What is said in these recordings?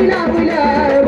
We Bilal, Bilal.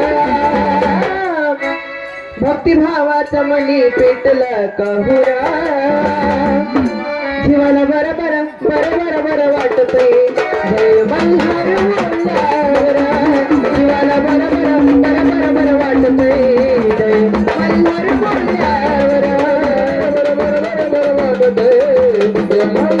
भक्तिभावाच मनी पेटलं कहूरा जीवाला बर बर बर बर बर वाटते जय मल्हार जीवाला बर बर बर बर बर वाटते जय मल्हार बोलल्यावर बर बर बर बर वाटते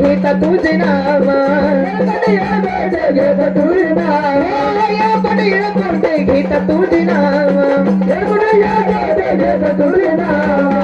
ఘీత తుజి నామా ఘీత తుజి నామా ఘీత తుజి నామా ఘీత తుజి నామా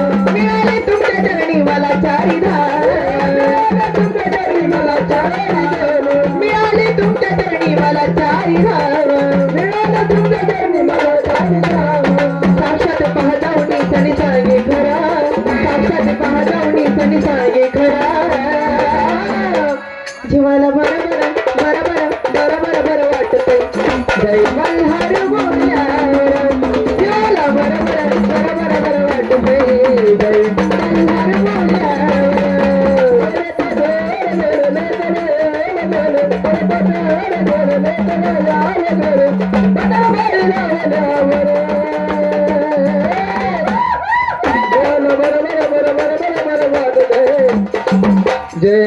जय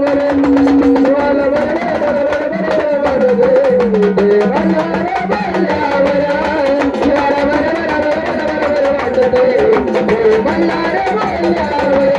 मल ಬಲ್ಲಾರೆ ಬಲ್ಲಾರೆ